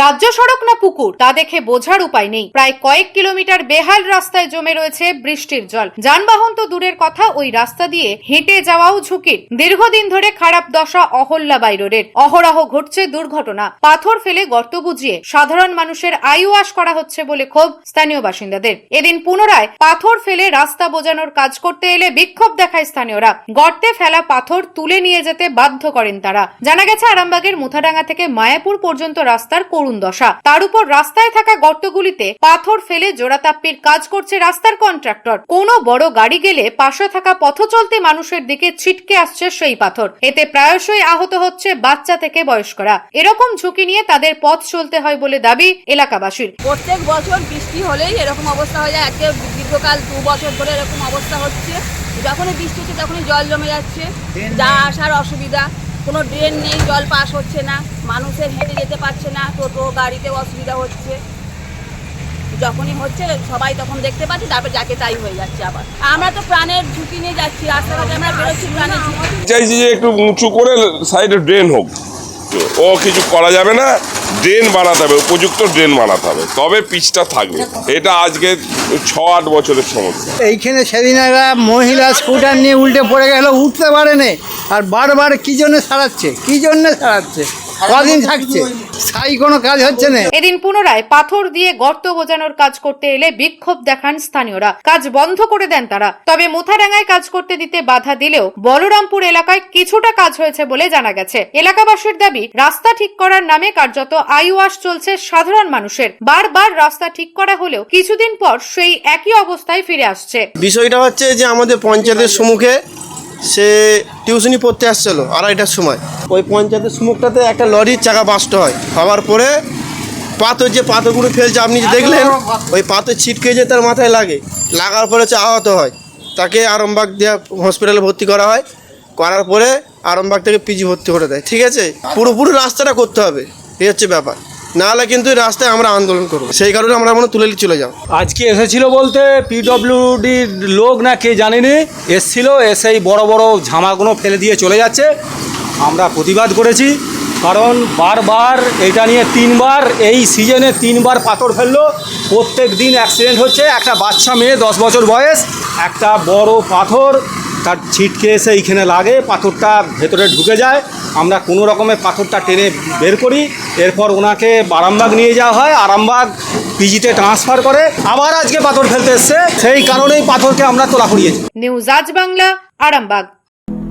রাজ্য সড়ক না পুকুর, তা দেখে বোঝার উপায় নেই। প্রায় কয়েক কিলোমিটার বেহাল রাস্তায় জমে রয়েছে বৃষ্টির জল। যানবাহন তো দূরের কথা, ওই রাস্তা দিয়ে হেঁটে যাওয়াও ঝুঁকির। দীর্ঘদিন ধরে খারাপ দশা অহল্যা বাইরোডের। অহরহ ঘটছে দুর্ঘটনা। পাথর ফেলে গর্ত বুঝিয়ে সাধারণ মানুষের আয়ু আশ করা হচ্ছে বলে ক্ষোভ স্থানীয় বাসিন্দাদের। এদিন পুনরায় পাথর ফেলে রাস্তা বোঝানোর কাজ করতে এলে বিক্ষোভ দেখায় স্থানীয়রা। গর্তে ফেলা পাথর তুলে নিয়ে যেতে বাধ্য করেন তারা। জানা গেছে, আরামবাগের মুথাডাঙ্গা থেকে মায়াপুর পর্যন্ত রাস্তার করুণ দশা। তার উপর রাস্তায় থাকা গর্তগুলিতে পাথর ফেলে জোড়াতাপ্পির কাজ করছে রাস্তার কন্ট্রাক্টর। কোনো বড় গাড়ি গেলে পাশে থাকা পথ চলতে মানুষের দিকে ছিটকে আসছে সেই পাথর। এতে প্রায়শই আহত হচ্ছে বাচ্চা থেকে বয়স্করা। এরকম ঝুঁকি নিয়ে তাদের পথ চলতে হয় বলে দাবি এলাকাবাসীর। প্রত্যেক বছর বৃষ্টি হলেই এরকম অবস্থা হয়ে যায়। আজকে দীর্ঘকাল দু বছর ধরে এরকম অবস্থা হচ্ছে। যখনই বৃষ্টি হচ্ছে তখনই জল জমে যাচ্ছে। যা আসার অসুবিধা। কোনো ড্রেন নেই, জল পাস হচ্ছে না, মানুষের হেঁটে যেতে পারছে না, টোটো, গাড়িতে অসুবিধা হচ্ছে। যখনই হচ্ছে, সবাই তখন দেখতে পাচ্ছি, তারপর যাকে তাই হয়ে যাচ্ছে আবার। আমরা তো প্রাণের ঝুঁকি নিয়ে যাচ্ছি, রাস্তাঘাটে আমরা বেরোচ্ছি, প্রাণের ঝুঁকি চাইছি যে একটু উঁচু করে সাইডে ড্রেন হোক। ও কিছু করা যাবে না ড্রেন বানাতে হবে, উপযুক্ত ড্রেন বানাতে হবে। তবে পিচটা থাকবে। এটা আজকে ছ আট বছরের সমস্যা। এইখানে সেদিন একটা মহিলা স্কুটার নিয়ে উল্টে পড়ে গেল, উঠতে পারেনি। আর বারবার কী জন্য সারাচ্ছে? কী জন্য সারাচ্ছে? কদিন থাকছে? স্থায়ী কোনো কাজ হচ্ছে না। এদিন পুনরায় পাথর দিয়ে গর্ত বোঝানোর কাজ করতে এলে বিক্ষোভ দেখান স্থানীয়রা। কাজ বন্ধ করে দেন তারা। তবে মুথাডাঙ্গায় কাজ করতে দিতে বাধা দিলেও বলরামপুর এলাকায় কিছুটা কাজ হয়েছে বলে জানা গেছে। এলাকাবাসীর দাবি রাস্তা ঠিক করার নামে কার্যত আইওয়াশ চলছে সাধারণ মানুষের। বারবার রাস্তা ঠিক করা হলেও কিছুদিন পর সেই একই অবস্থায় ফিরে আসছে। বিষয়টা হচ্ছে যে আমাদের পঞ্চায়েতের সম্মুখে সে টিউশনি পড়তে আসছিল আড়াইটার সময়। ওই পঞ্চায়েতের সম্মুখটাতে একটা লরির চাকা বাস্ট হয়। হওয়ার পরে পাথর যে পাথরগুলো ফেলছে, আপনি যে দেখলেন, ওই পাথর ছিটকে যে তার মাথায় লাগে। লাগার পরে হচ্ছে আহত হয়। তাকে আরামবাগ দেওয়া হসপিটালে ভর্তি করা হয়। করার পরে আরামবাগ থেকে পিজি ভর্তি করে দেয়। ঠিক আছে? পুরোপুরি রাস্তাটা করতে হবে। এই হচ্ছে ব্যাপার। নাহলে কিন্তু রাস্তায় আমরা আন্দোলন করব। সেই কারণে আমরা মনে তুলে চলে যাও আজকে এসেছিল বলতে পিডব্লিউডির লোক না কে জানিনি? এসছিল এসেই বড় বড় ঝামাগুলো ফেলে দিয়ে চলে যাচ্ছে। আমরা প্রতিবাদ করেছি, কারণ বারবার এটা নিয়ে তিনবার, এই সিজনে তিনবার পাথর ফেলল। প্রত্যেক দিন অ্যাক্সিডেন্ট হচ্ছে, একটা বাচ্চা মেয়ে, দশ বছর বয়স, একটা বড় পাথর। তার ছিটকে এসে এইখানে লাগে, পাথরটা ভেতরে ঢুকে যায়। আমরা কোনো রকমে পাথরটা টেনে বের করি। এরপর ওনাকে আরামবাগ নিয়ে যাওয়া হয়। আরামবাগ পিজিতে ট্রান্সফার করে। আবার আজকে পাথর ফেলতে এসছে। সেই কারণেই পাথরকে আমরা তোলা করিয়েছি। নিউজ আজ বাংলা, আরামবাগ।